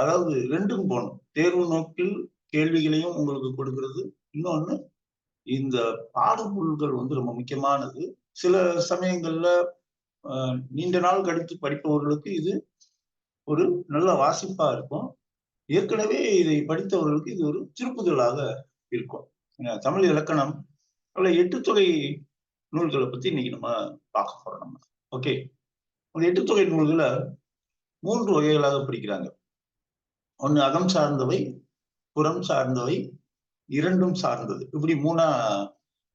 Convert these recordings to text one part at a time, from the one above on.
அதாவது ரெண்டும் போகணும். தேர்வு நோக்கில் கேள்விகளையும் உங்களுக்கு கொடுக்கிறது. இன்னொன்னு இந்த பாடப்பொருள்கள் வந்து ரொம்ப முக்கியமானது. சில சமயங்கள்ல நீண்ட நாள் கழித்து படிப்பவர்களுக்கு இது ஒரு நல்ல வாசிப்பா இருக்கும். ஏற்கனவே இதை படித்தவர்களுக்கு இது ஒரு திருப்புதலாக இருக்கும். தமிழ் இலக்கணம் அல்ல எட்டு தொகை நூல்களை பத்தி இன்னைக்கு நம்ம பார்க்க போறோம் நம்ம. ஓகே. அந்த எட்டு தொகை நூல்களை மூன்று வகைகளாக பிரிக்கிறாங்க. ஒன்று அகம் சார்ந்தவை புறம் சார்ந்தவை இரண்டும் சார்ந்தது. இப்படி மூணா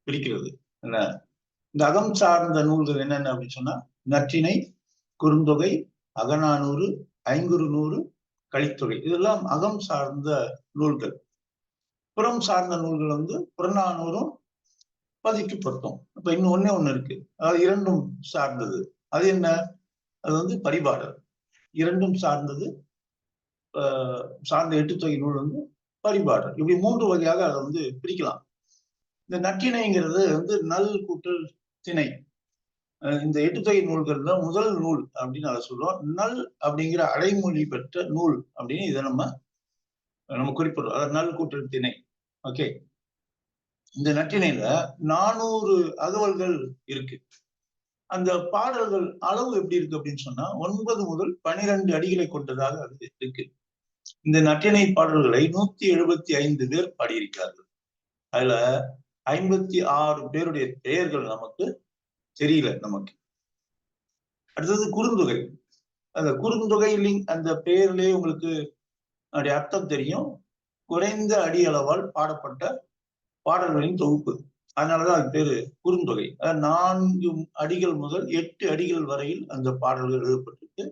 பிரிக்கிறது. என்ன? இந்த அகம் சார்ந்த நூல்கள் என்னென்ன அப்படின்னு சொன்னா நற்றினை குறுந்தொகை அகநானூறு ஐங்குறு நூறு கழித்தொகை. இதெல்லாம் அகம் சார்ந்த நூல்கள். புறம் சார்ந்த நூல்கள் வந்து புறநானூறும் பதிக்கு பொருத்தம். இப்ப இன்னும் ஒன்னே ஒண்ணு இருக்கு. அதாவது இரண்டும் சார்ந்தது. அது என்ன? அது வந்து பரிபாடல். இரண்டும் சார்ந்தது சார்ந்த எட்டு தொகை நூல் வந்து பரிபாடல். இப்படி மூன்று வகையாக அதை வந்து பிரிக்கலாம். இந்த நட்டிணைங்கிறது வந்து நல் கூட்டல் திணை. இந்த எட்டு தொகை நூல்கள்ல முதல் நூல் அப்படின்னு அதை சொல்லுவோம். நல் அப்படிங்கிற அடைமொழி பெற்ற நூல் அப்படின்னு இதை நம்ம நம்ம குறிப்பிடுறோம். அதாவது நல் கூட்டல் திணை. ஓகே. இந்த நற்றினையில நானூறு அகவல்கள் இருக்கு. அந்த பாடல்கள் அளவு எப்படி இருக்கு அப்படின்னு சொன்னா ஒன்பது முதல் பனிரெண்டு அடிகளை கொண்டதாக அது இருக்கு. இந்த நட்டினை பாடல்களை நூத்தி எழுபத்தி ஐந்து பேர் பாடியிருக்கிறார்கள். அதுல ஐம்பத்தி ஆறு பேருடைய பெயர்கள் நமக்கு தெரியல நமக்கு. அடுத்தது குறுந்தொகை. அந்த குறுந்தொகை அந்த பெயர்லயே உங்களுக்கு அர்த்தம் தெரியும். குறைந்த அடி அளவால் பாடப்பட்ட பாடல்களின் தொகுப்பு. அதனாலதான் அது பேரு குறுந்தொகை. நான்கு அடிகள் முதல் எட்டு அடிகள் வரையில் அந்த பாடல்கள் எழுதப்பட்டிருக்கு.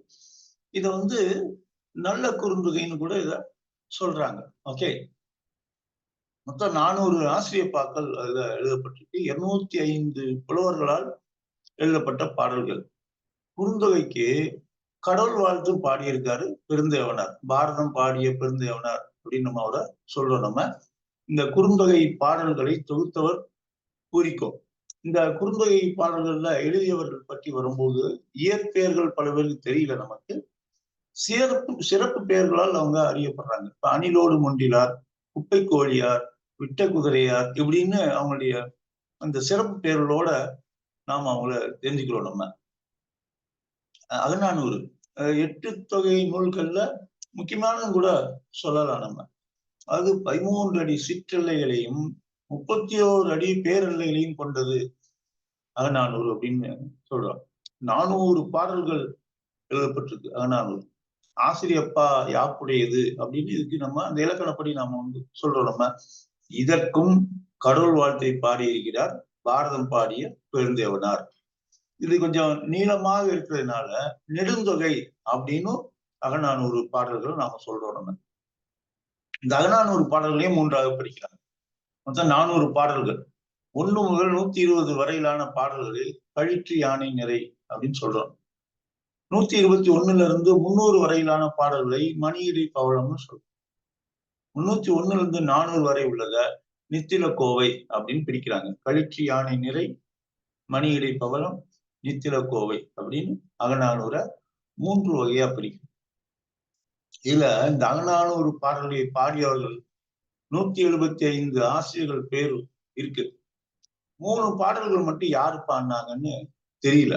இத வந்து நல்ல குறுந்தொகைன்னு கூட இத சொல்றாங்க. ஓகே மொத்தம் நானூறு ஆசிரியப்பாக்கள் அதுல எழுதப்பட்டிருக்கு. இருநூத்தி ஐந்து புலவர்களால் எழுதப்பட்ட பாடல்கள். குறுந்தொகைக்கு கடவுள் வாழ்த்து பாடியிருக்காரு பெருந்தேவனார். பாரதம் பாடிய பெருந்தேவனார் அப்படின்னு நம்ம அவரை சொல்றோம் நம்ம. இந்த குறுந்தொகை பாடல்களை தொகுத்தவர் குறிக்கும். இந்த குறுந்தொகை பாடல்கள்ல எழுதியவர்கள் பற்றி வரும்போது இயற்பெயர்கள் பல பேருக்கு தெரியல நமக்கு. சிறப்பு சிறப்பு பெயர்களால் அவங்க அறியப்படுறாங்க. இப்ப அணிலோடு மொண்டிலார் குப்பை கோழியார் விட்ட குதிரையார் இப்படின்னு அவங்களுடைய அந்த சிறப்பு பெயர்களோட நாம் அவங்கள தெரிஞ்சுக்கிறோம் நம்ம. அகநானூறு எட்டு தொகை நூல்கள்ல முக்கியமானது கூட சொல்லலாம் நம்ம. அது பதிமூன்று அடி சிற்றெல்லைகளையும் முப்பத்தி ஓரு அடி பேரல்லைகளையும் கொண்டது. அகநானூறு அப்படின்னு சொல்றோம். நானூறு பாடல்கள் எழுதப்பட்டிருக்கு அகநானூறு. ஆசிரியப்பா யாப்புடையது அப்படின்னு இதுக்கு நம்ம அந்த இலக்கணப்படி நாம வந்து சொல்றோம். நம்ம இதற்கும் கடவுள் வாழ்த்தை பாடியிருக்கிறார். பாரதம் பாடிய பெருந்தேவனார். இது கொஞ்சம் நீளமாக இருக்கிறதுனால நெடுந்தொகை அப்படின்னு அகநானூறு பாடல்கள் நாம சொல்றோம் நம்ம. இந்த அகநானூறு பாடல்களையும் மூன்றாக படிக்கிறாங்க மொத்தம் நானூறு பாடல்கள். ஒண்ணு முதல் நூத்தி இருபது வரையிலான பாடல்களில் கழிற்று யானை நிறை அப்படின்னு சொல்றோம். நூத்தி இருபத்தி ஒண்ணுல இருந்து முன்னூறு வரையிலான பாடல்களை மணியிடை பவளம்னு சொல்றோம். முன்னூத்தி ஒண்ணுல இருந்து நானூறு வரை உள்ளத நித்தில கோவை அப்படின்னு பிரிக்கிறாங்க. கழிற்று யானை நிறை மணியிடை பவளம் நித்தில கோவை அப்படின்னு அகநானூரை மூன்று வகையா பிரிக்கும் இதுல இந்த அகநானூறு பாடல்களை பாடியவர்கள் நூத்தி எழுபத்தி ஐந்து ஆசிரியர்கள் பேர் இருக்கு. மூணு பாடல்கள் மட்டும் யாரு பாடினாங்கன்னு தெரியல.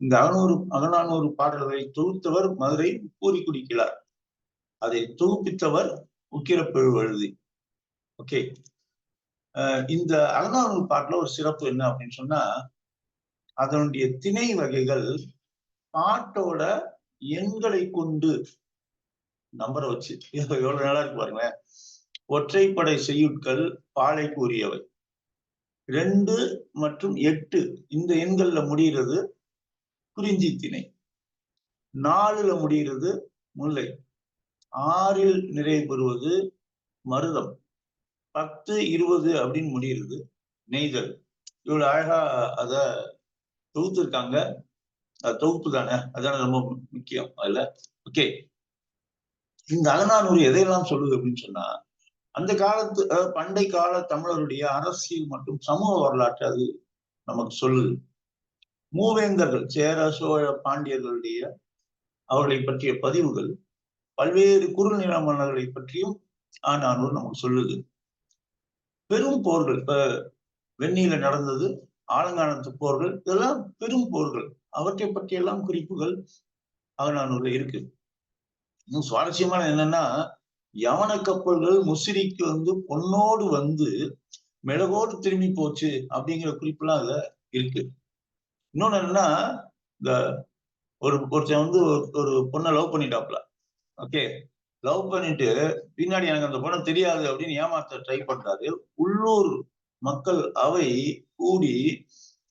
இந்த அகநூறு அகநானூறு பாடல்களை தொகுத்தவர் மதுரை கூறி குடிக்கிறார் அதை தொகுப்பித்தவர் உக்கிரப்பெழுவழுதி ஓகே. இந்த அகநானூறு பாட்டுல ஒரு சிறப்பு என்ன அப்படின்னு சொன்னா அதனுடைய திணை வகைகள் பாட்டோட எண்களை கொண்டு நம்பரை வச்சு. எவ்வளவு நல்லா இருக்கு பாருங்களேன். ஒற்றைப்படை செய்யுட்கள் பாலை கூறியவை ரெண்டு மற்றும் எட்டு இந்த எண்கள்ல முடிகிறது குறிஞ்சி திணை நாலுல முடிகிறது முல்லை. ஆறில் நிறைவு பெறுவது மருதம். பத்து இருபது அப்படின்னு முடிகிறது நெய்தல். இவ்வளவு அழகா அத தொகுத்துருக்காங்க. தொகுப்பு தானே? அதான ரொம்ப முக்கியம் அதுல. ஓகே இந்த அகநானூறு எதையெல்லாம் சொல்லுது அப்படின்னு சொன்னா அந்த காலத்து பண்டை கால தமிழருடைய அரசியல் மற்றும் சமூக வரலாற்று அது நமக்கு சொல்லுது. மூவேந்தர்கள் சேர சோழ பாண்டியர்களுடைய அவர்களை பற்றிய பதிவுகள் பல்வேறு குறுநில மன்னர்களை பற்றியும் ஆனானூர் நமக்கு சொல்லுது. பெரும் போர்கள் இப்ப வெண்ணில நடந்தது ஆலங்கானத்து போர்கள் இதெல்லாம் பெரும் போர்கள். அவற்றை பற்றியெல்லாம் குறிப்புகள் அகநானூர்ல இருக்கு. இன்னும் சுவாரஸ்யமான என்னன்னா யவன கப்பல்கள் முசிறிக்கு வந்து பொன்னோடு வந்து மிளகோடு திரும்பி போச்சு அப்படிங்கிற குறிப்பெல்லாம் அதுல இருக்கு. இன்னொன்னு என்னன்னா இந்த ஒரு ஒருத்தன் வந்து ஒரு பொண்ணை லவ் பண்ணிட்டாப்ல ஓகே லவ் பண்ணிட்டு பின்னாடி எனக்கு அந்த பொண்ணை தெரியாது அப்படின்னு ஏமாத்த ட்ரை பண்றாரு. உள்ளூர் மக்கள் அவை கூடி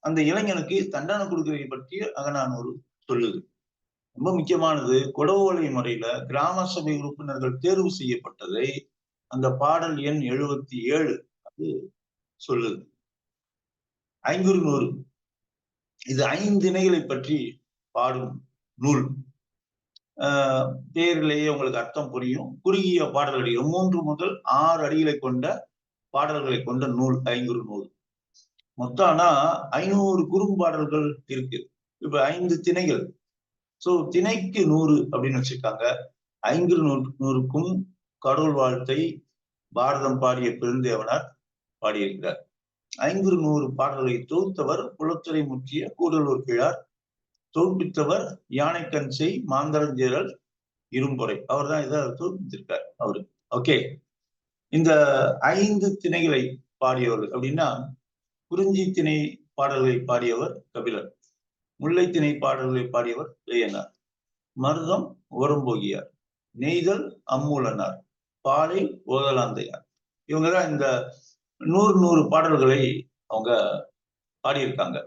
அந்த இளைஞனுக்கு தண்டனை கொடுக்கறதை பற்றி அகநானூறு சொல்லுது. ரொம்ப முக்கியமானது கொடவோலை முறையில கிராம சபை உறுப்பினர்கள் தேர்வு செய்யப்பட்டதை அந்த பாடல் எண் எழுபத்தி ஏழு அது சொல்லுது. ஐங்குறு நூறு. இது ஐந்திணைகளை பற்றி பாடும் நூல். பேரிலேயே உங்களுக்கு அர்த்தம் புரியும். குறுகிய பாடல்கள் மூன்று முதல் ஆறு அடிகளை கொண்ட பாடல்களை கொண்ட நூல் ஐங்குறு நூல் மொத்தம் ஆனா ஐநூறு குறும்பாடல்கள் இருக்கு. இப்ப ஐந்து திணைகள். சோ திணைக்கு நூறு அப்படின்னு வச்சிருக்காங்க. ஐந்து நூறுக்கும் கடவுள் வாழ்த்தை பாரதம் பாடிய பெருந்தேவனார் பாடியிருக்கிறார். ஐந்து நூறு பாடல்களை தொகுத்தவர் குளத்துறை முற்றிய கூடலூர் கிழார். தொகுப்பித்தவர் யானைக்கன்சை மாந்தரஞ்சேரல் இரும்பொறை. அவர் தான் இதை தொகுப்பித்திருக்கார் அவரு. ஓகே. இந்த ஐந்து திணைகளை பாடியவர்கள் அப்படின்னா குறிஞ்சி திணை பாடல்களை பாடியவர் கபிலர் முல்லை திணை பாடல்களை பாடியவர் இளையனார் மருதம் ஓரம்போகியார் நெய்தல் அம்மூலனார். பாலை ஓதலாந்தையார். இவங்கதான் இந்த நூறு நூறு பாடல்களை அவங்க பாடியிருக்காங்க.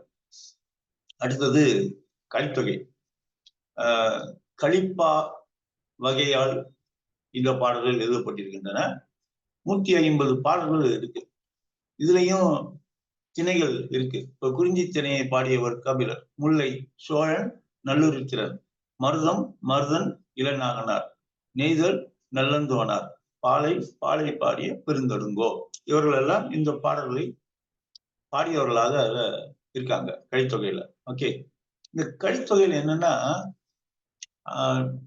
அடுத்தது கலித்தொகை. கலிப்பா வகையால் இந்த பாடல்கள் எழுதப்பட்டிருக்கின்றன. நூத்தி ஐம்பது பாடல்கள் இருக்கு. இதுலயும் திணைகள் இருக்கு. இப்ப குறிஞ்சி திணையை பாடியவர் கபிலர் முல்லை சோழன் நல்லுரித்திரன் மருதம் மருதன் இளநாகனார். நெய்தல் நல்லந்தோனார். பாலை பாலை பாடிய பெருந்தடுங்கோ. இவர்கள் எல்லாம் இந்த பாடல்களை பாடியவர்களாக இருக்காங்க கழித்தொகையில ஓகே. இந்த கழித்தொகையில என்னன்னா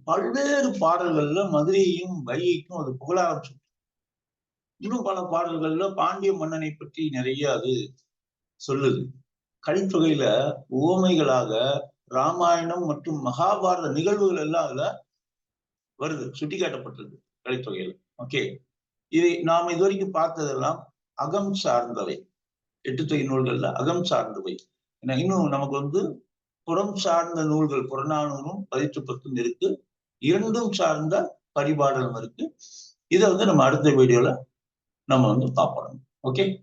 பல்வேறு பாடல்கள்ல மதுரையையும் வையைக்கும் அது புகழ ஆரம்பிச்சு இன்னும் பல பாடல்கள்ல பாண்டிய மன்னனை பற்றி நிறைய அது சொல்லுது. கலித்தொகையில உவமைகளாக ராமாயணம் மற்றும் மகாபாரத நிகழ்வுகள் எல்லாம் அதுல வருது சுட்டி காட்டப்பட்டிருக்கு ஓகே. இதை நாம் இதுவரைக்கும் பார்த்ததெல்லாம் அகம் சார்ந்தவை. எட்டு தொகை நூல்கள்ல அகம் சார்ந்தவை. ஏன்னா இன்னும் நமக்கு வந்து புறம் சார்ந்த நூல்கள் புறநானூறும் பதிற்று பத்தும் இருக்கு. இரண்டும் சார்ந்த பரிபாடலும் இருக்கு. இதை வந்து நம்ம அடுத்த வீடியோல நம்ம வந்து பார்ப்போம். ஓகே?